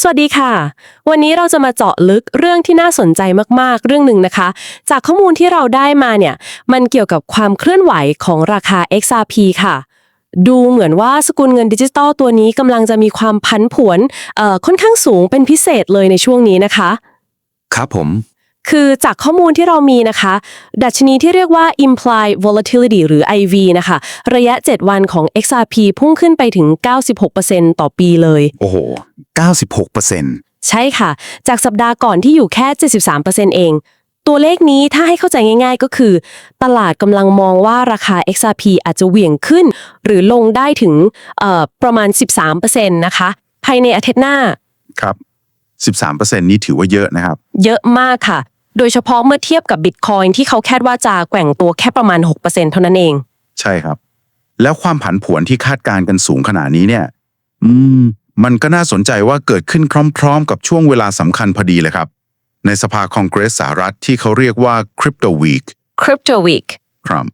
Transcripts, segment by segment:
สวัสดีค่ะ วันนี้เราจะมาเจาะลึกเรื่องที่น่าสนใจมากๆ เรื่องหนึ่งนะคะ จากข้อมูลที่เราได้มาเนี่ย มันเกี่ยวกับความเคลื่อนไหวของราคา XRP ค่ะ ดูเหมือนว่าสกุลเงินดิจิตอลตัวนี้กำลังจะมีความพันผวนเอ่อค่อนข้างสูงเป็นพิเศษเลยในช่วงนี้นะคะ ครับผม คือจากข้อมูลที่เรามีนะคะ ดัชนีที่เรียกว่า implied volatility หรือ IV นะคะ ระยะ 7 วันของ XRP พุ่งขึ้นไปถึง 96%ต่อปีเลย โอ้โห 96เปอร์เซ็นต์ใช่ค่ะ จากสัปดาห์ก่อนที่อยู่แค่ 73%เอง ตัวเลขนี้ถ้าให้เข้าใจง่าย ๆ ก็คือ ตลาดกำลังมองว่าราคา XRP อาจจะเหวี่ยงขึ้น หรือลงได้ถึงเอ่อประมาณ 13%นะคะ ภายในอาทิตย์หน้า ครับ 13เปอร์เซ็นต์นี้ถือว่าเยอะนะครับ เยอะมากค่ะ โดยเฉพาะเมื่อเทียบกับบิตคอยน์ที่เขาคาดว่าจะแกว่งตัวแค่ประมาณ 6%เท่านั้นเอง ใช่ครับ แล้วความผันผวนที่คาดการณ์กันสูงขนาดนี้เนี่ย อืม มันก็น่าสนใจว่าเกิดขึ้นพร้อม ๆ กับช่วงเวลาสำคัญพอดีเลยครับ ในสภาคองเกรสสหรัฐที่เขาเรียกว่า Crypto Week Crypto Week ครับ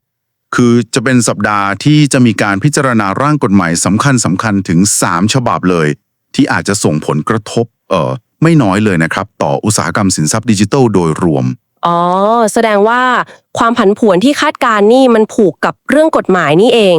คือจะเป็นสัปดาห์ที่จะมีการพิจารณาร่างกฎหมายสำคัญสำคัญๆถึง 3 ฉบับเลย ที่อาจจะส่งผลกระทบเอ่อ ไม่น้อยเลยนะครับ ต่ออุตสาหกรรมสินทรัพย์ดิจิทัลโดยรวม อ๋อ แสดงว่าความผันผวนที่คาดการณ์นี่มันผูกกับเรื่องกฎหมายนี่เอง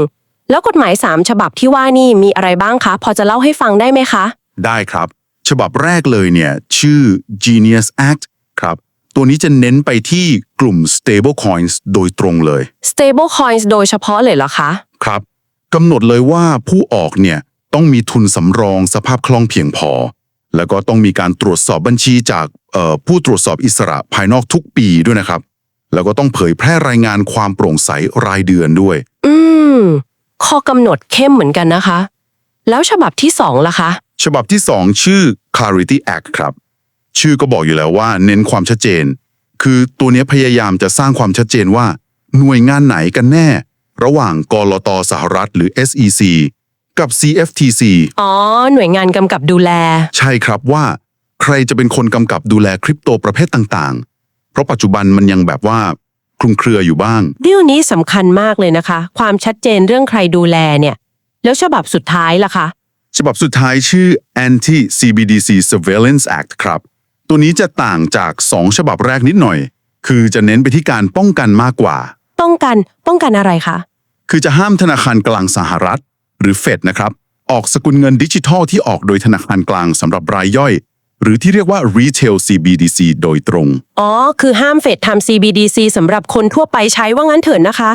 แล้วกฎหมาย 3 ฉบับที่ว่านี่มีอะไรบ้างคะ พอจะเล่าให้ฟังได้ไหมคะ ได้ครับ ฉบับแรกเลยเนี่ย ชื่อ Genius Act ครับตัวนี้จะเน้นไปที่กลุ่ม stable coins โดยตรงเลย stable coins โดยเฉพาะเลยเหรอคะ ครับกำหนดเลยว่าผู้ออกเนี่ยต้องมีทุนสำรองสภาพคล่องเพียงพอ แล้วก็ต้องมีการตรวจสอบบัญชีจากเอ่อผู้ตรวจสอบอิสระภายนอกทุกปีด้วยนะครับ แล้วก็ต้องเผยแพร่รายงานความโปร่งใสรายเดือนด้วย อืม ข้อกำหนดเข้มเหมือนกันนะคะ แล้วฉบับที่2ล่ะคะ ฉบับที่2ชื่อ Clarity Act ครับ ชื่อก็บอกอยู่แล้วว่า เน้นความชัดเจน คือตัวเนี้ยพยายามจะสร้างความชัดเจนว่า หน่วยงานไหนกันแน่ ระหว่างกรตสหรัฐหรือ SEC กับ CFTC อ๋อ หน่วยงานกำกับดูแล ใช่ครับว่า ใครจะเป็นคนกำกับดูแลคริปโตประเภทต่างๆ เพราะปัจจุบันมันยังแบบว่าคลุมเครืออยู่บ้างดีลนี้สำคัญมากเลยนะคะ ความชัดเจนเรื่องใครดูแลเนี่ย แล้วฉบับสุดท้ายล่ะคะ ฉบับสุดท้ายชื่อ Anti CBDC Surveillance Act ครับ ตัวนี้จะต่างจาก 2 ฉบับแรกนิดหน่อย คือจะเน้นไปที่การป้องกันมากกว่า ป้องกัน ป้องกันอะไรคะ คือจะห้ามธนาคารกลางสหรัฐ หรือเฟดนะครับ ออกสกุลเงินดิจิทัลที่ออกโดยธนาคารกลางสำหรับรายย่อย หรือที่เรียกว่า Retail CBDC โดยตรง อ๋อ คือห้ามเฟดทำ CBDC สำหรับคนทั่วไปใช้ว่างั้นเถิดนะคะ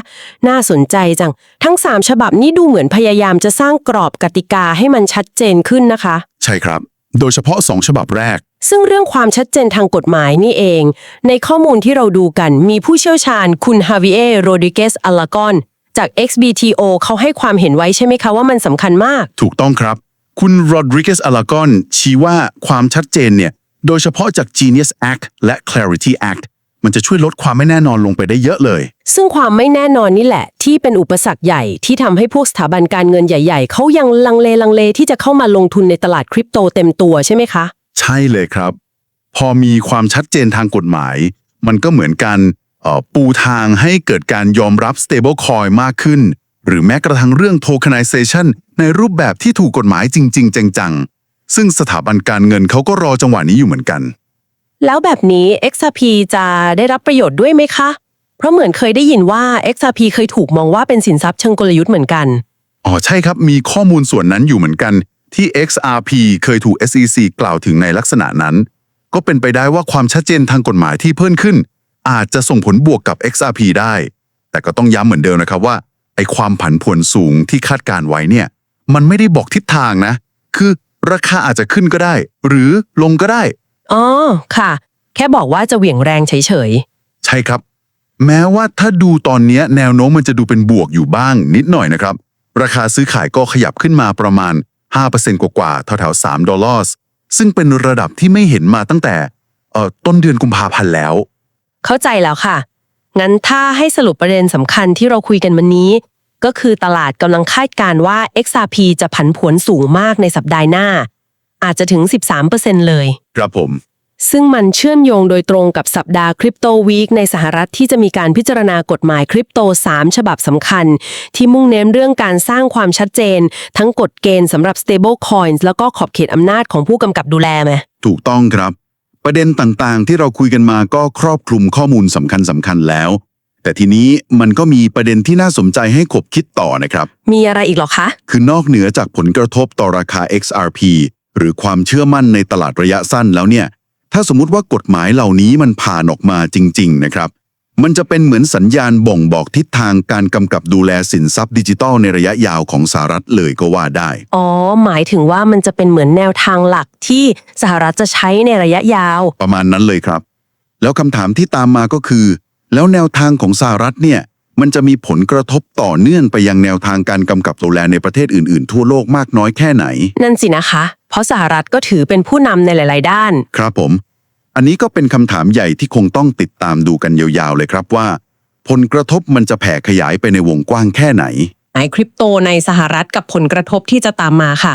น่าสนใจจัง ทั้ง 3 ฉบับนี้ดูเหมือนพยายามจะสร้างกรอบกติกาให้มันชัดเจนขึ้นนะคะ ใช่ครับ โดยเฉพาะ 2 ฉบับแรก ซึ่งเรื่องความชัดเจนทางกฎหมายนี่เอง ในข้อมูลที่เราดูกันมีผู้เชี่ยวชาญคุณฮาวิเอโรดิเกสอลากอน จาก XBTO เขาให้ความเห็นไว้ใช่ไหมคะว่ามันสำคัญมาก ถูกต้องครับ คุณโรดริเกสอลากอนชี้ว่าความชัดเจนเนี่ย โดยเฉพาะจาก Genius Act และ Clarity Act มันจะช่วยลดความไม่แน่นอนลงไปได้เยอะเลย ซึ่งความไม่แน่นอนนี่แหละ ที่เป็นอุปสรรคใหญ่ที่ทำให้พวกสถาบันการเงินใหญ่ๆ เขายังลังเลลังเลที่จะเข้ามาลงทุนในตลาดคริปโตเต็มตัวใช่ไหมคะ ใช่เลยครับ พอมีความชัดเจนทางกฎหมาย มันก็เหมือนกันเอ่อ ปูทางให้เกิดการยอมรับ stable coin มากขึ้น หรือแม้กระทั่งเรื่อง tokenization ในรูปแบบที่ถูกกฎหมายจริง ๆ จังๆ ซึ่งสถาบันการเงินเขาก็รอจังหวะนี้อยู่เหมือนกัน แล้วแบบนี้ XRP จะได้รับประโยชน์ด้วยไหมคะ เพราะเหมือนเคยได้ยินว่า XRP เคยถูกมองว่าเป็นสินทรัพย์เชิงกลยุทธ์เหมือนกัน อ๋อใช่ครับ มีข้อมูลส่วนนั้นอยู่เหมือนกัน ที่ XRP เคยถูก SEC กล่าวถึงในลักษณะนั้น ก็เป็นไปได้ว่าความชัดเจนทางกฎหมายที่เพิ่มขึ้น อาจจะส่งผลบวกกับ XRP ได้ แต่ก็ต้องย้ำเหมือนเดิมนะครับว่าไอ้ความผันผวนสูงที่คาดการไว้เนี่ย มันไม่ได้บอกทิศทางนะ คือราคาอาจจะขึ้นก็ได้ หรือลงก็ได้ อ๋อ ค่ะ แค่บอกว่าจะเหวี่ยงแรงเฉยใช่ครับ แม้ว่าถ้าดูตอนเนี้ยแนวโน้มมันจะดูเป็นบวกอยู่บ้างนิดหน่อยนะครับ ราคาซื้อขายก็ขยับขึ้นมาประมาณ 5%กว่าๆแถวๆ3ดอลลาร์ซึ่งเป็นระดับที่ไม่เห็นมาตั้งแต่เอ่อต้นเดือนกุมภาพันธ์แล้วๆ เข้าใจแล้วค่ะ งั้นถ้าให้สรุปประเด็นสำคัญที่เราคุยกันวันนี้ ก็คือตลาดกำลังคาดการณ์ว่า XRP จะผันผวนสูงมากในสัปดาห์หน้า อาจจะถึง 13%เลย ครับผม ซึ่งมันเชื่อมโยงโดยตรงกับสัปดาห์คริปโตวีคในสหรัฐที่จะมีการพิจารณากฎหมายคริปโต 3 ฉบับสำคัญ ที่มุ่งเน้นเรื่องการสร้างความชัดเจน ทั้งกฎเกณฑ์สำหรับ stable coins แล้วก็ขอบเขตอำนาจของผู้กำกับดูแลไหม ถูกต้องครับ ประเด็นต่างๆ ที่เราคุยกันมาก็ครอบคลุมข้อมูลสำคัญสำคัญๆแล้ว แต่ทีนี้มันก็มีประเด็นที่น่าสนใจให้ขบคิดต่อนะครับ มีอะไรอีกเหรอคะ คือนอกเหนือจากผลกระทบต่อราคา XRP หรือความเชื่อมั่นในตลาดระยะสั้นแล้วเนี่ย ถ้าสมมุติว่ากฎหมายเหล่านี้มันผ่านออกมาจริง ๆ นะครับ มันจะเป็นเหมือนสัญญาณบ่งบอกทิศทางการกำกับดูแลสินทรัพย์ดิจิทัลในระยะยาวของสหรัฐเลยก็ว่าได้ อ๋อ หมายถึงว่ามันจะเป็นเหมือนแนวทางหลักที่สหรัฐจะใช้ในระยะยาว ประมาณนั้นเลยครับ แล้วคำถามที่ตามมาก็คือ แล้วแนวทางของสหรัฐเนี่ย มันจะมีผลกระทบต่อเนื่องไปยังแนวทางการกำกับดูแลในประเทศอื่นๆ ทั่วโลกมากน้อยแค่ไหน นั่นสินะคะ เพราะสหรัฐก็ถือเป็นผู้นำในหลาย ๆ ด้าน ครับผม อันนี้ก็เป็นคำถามใหญ่ที่คงต้องติดตามดูกันยาวๆเลยครับว่า ผลกระทบมันจะแผ่ขยายไปในวงกว้างแค่ไหนไอคริปโตในสหรัฐกับผลกระทบที่จะตามมาค่ะ